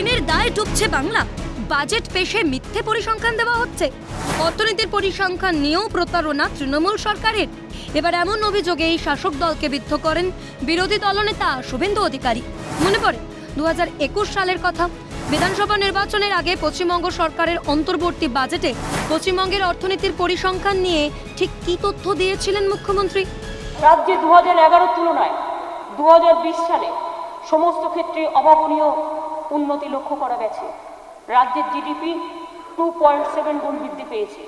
ঋণের দায় ডুবছে বাংলা। বাজেট পেশে মিথ্যে পরিসংখ্যান দেওয়া হচ্ছে। অর্থনীতির পরিসংখ্যান নিয়েও প্রতারণা তৃণমূল সরকারের। এবার এমন অভিযোগে এই শাসক দলকে বিদ্ধ করেন বিরোধী দলনেতা শুভেন্দু অধিকারী। মনে পড়ে দু হাজার একুশ সালের কথা। বিধানসভা নির্বাচনের আগে পশ্চিমবঙ্গ সরকারের অন্তর্বর্তী বাজেটে পশ্চিমবঙ্গের অর্থনীতির পরিসংখ্যান নিয়ে ঠিক কী তথ্য দিয়েছিলেন মুখ্যমন্ত্রী? রাজ্যে দু হাজার তুলনায় দু হাজার বিশ সালে সমস্ত ক্ষেত্রে অভাবনীয় উন্নতি লক্ষ্য করা গেছে। রাজ্যের জিডিপি টু পয়েন্ট সেভেন গুণ বৃদ্ধি পেয়েছে।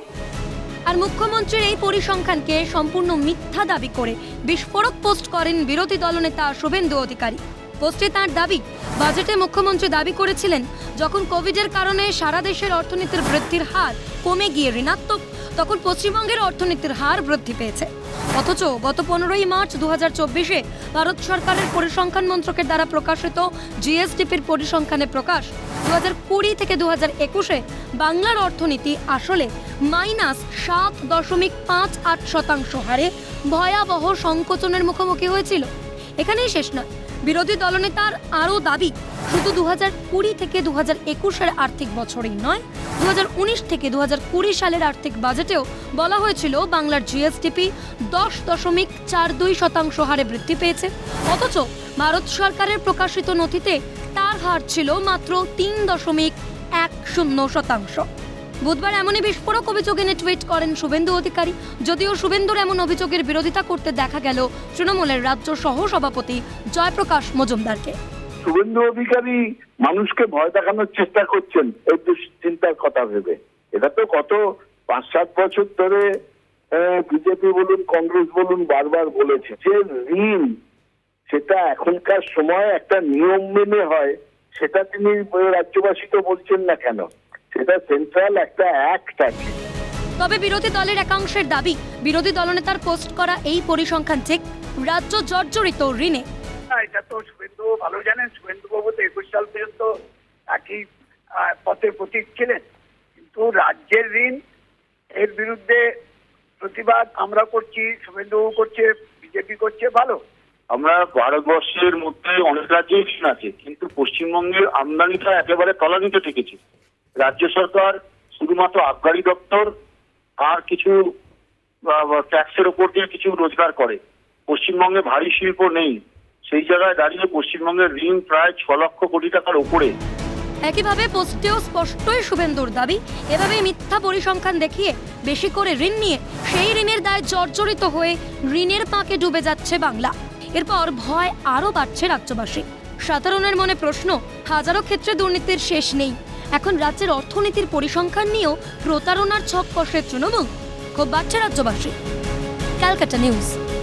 আর মুখ্যমন্ত্রীর এই পরিসংখ্যানকে সম্পূর্ণ মিথ্যা দাবি করে বিস্ফোরক পোস্ট করেন বিরোধী দলনেতা শুভেন্দু অধিকারী। পোস্টে তার দাবি, বাজেটে মুখ্যমন্ত্রী দাবি করেছিলেন, যখন কোভিডের কারণে সারা দেশের অর্থনীতির বৃদ্ধির হার কমে গিয়ে ঋণাত্মক তখন পশ্চিমবঙ্গের অর্থনীতির হার বৃদ্ধি পেয়েছে। অথচ গত পনেরোই মার্চ দু চব্বিশে ভারত সরকারের পরিসংখ্যান মন্ত্রকের দ্বারা প্রকাশিত জিএসডিপির পরিসংখ্যানে প্রকাশ দু হাজার কুড়ি থেকে দু হাজার একুশে বাংলার অর্থনীতি আসলে মাইনাস সাত দশমিক পাঁচ আট শতাংশ হারে ভয়াবহ সংকোচনের মুখোমুখি হয়েছিল। এখানেই শেষ নয়। বিরোধী দলনেতার আরও দাবি, শুধু দু কুড়ি থেকে দু হাজার একুশের আর্থিক বছরেই নয় দু থেকে দু কুড়ি সালের আর্থিক বাজেটেও বলা হয়েছিল বাংলার জিএসটিপি দশ দশমিক চার দুই শতাংশ হারে বৃদ্ধি পেয়েছে। অথচ ভারত সরকারের প্রকাশিত নথিতে তার হার ছিল মাত্র তিন দশমিক এক শূন্য শতাংশ। বুধবার এমনই বিস্ফোরক অভিযোগ এনে টুইট করেন শুভেন্দু অধিকারী। যদিও শুভেন্দুর এমন অভিযোগের বিরোধিতা করতে দেখা গেল তৃণমূলের রাজ্য সহ সভাপতি জয়প্রকাশ মজুমদারকে। শুভেন্দু অধিকারী মানুষকে ভয় দেখানোর চেষ্টা করছেন, এই দুশ্চিন্তার কথা ভেবে। এটা তো গত পাঁচ সাত বছর ধরে বিজেপি বলুন, কংগ্রেস বলুন, বারবার বলেছে যে ঋণ, সেটা এখনকার সময় একটা নিয়ম মেনে হয়, সেটা তিনি রাজ্যবাসীকে বলছেন না কেন? সেটা সেন্ট্রাল একটা অ্যাক্ট আছে। তবে বিরোধী দলের একাংশের দাবি বিরোধী দলনেতার পোস্ট করা এই পরিসংখ্যান ঠিক রাজ্য জর্জরিত ঋণে। এটা তো শুভেন্দু ভালো জানেন শুভেন্দু বাবু তো একুশ সাল পর্যন্ত একই পথের প্রতীক ছিলেন কিন্তু রাজ্যের ঋণ এর বিরুদ্ধে প্রতিবাদ আমরা করছি শুভেন্দু বাবু করছে বিজেপি করছে ভালো। আমরা ভারতবর্ষের মধ্যে অনেক রাজ্যেই ঋণ আছে কিন্তু পশ্চিমবঙ্গের আমদানিটা একেবারে তলানিতে ঠেকেছে। রাজ্য সরকার, শুধুমাত্র আবগারি দপ্তর আর কিছু ট্যাক্সের ওপর দিয়ে কিছু রোজগার করে। পশ্চিমবঙ্গে ভারী শিল্প নেই। সেই জায়গায় দাঁড়িয়ে পশ্চিমবঙ্গের ঋণ প্রায় ছ লক্ষ কোটি টাকার ওপরে। একইভাবে পোস্টেও স্পষ্টই শুভেন্দুর দাবি এভাবে মিথ্যা পরিসংখ্যান দেখিয়ে বেশি করে ঋণ নিয়ে সেই ঋণের দায় জর্জরিত হয়ে ঋণের পাঁকে ডুবে যাচ্ছে বাংলা। এরপর ভয় আরও বাড়ছে রাজ্যবাসী সাধারণের মনে প্রশ্ন, হাজারো ক্ষেত্রে দুর্নীতির শেষ নেই। এখন রাজ্যের অর্থনীতির পরিসংখ্যান নিয়েও প্রতারণার ছক কষে তৃণমূল। খুব বাড়ছে রাজ্যবাসী। ক্যালকাটা নিউজ।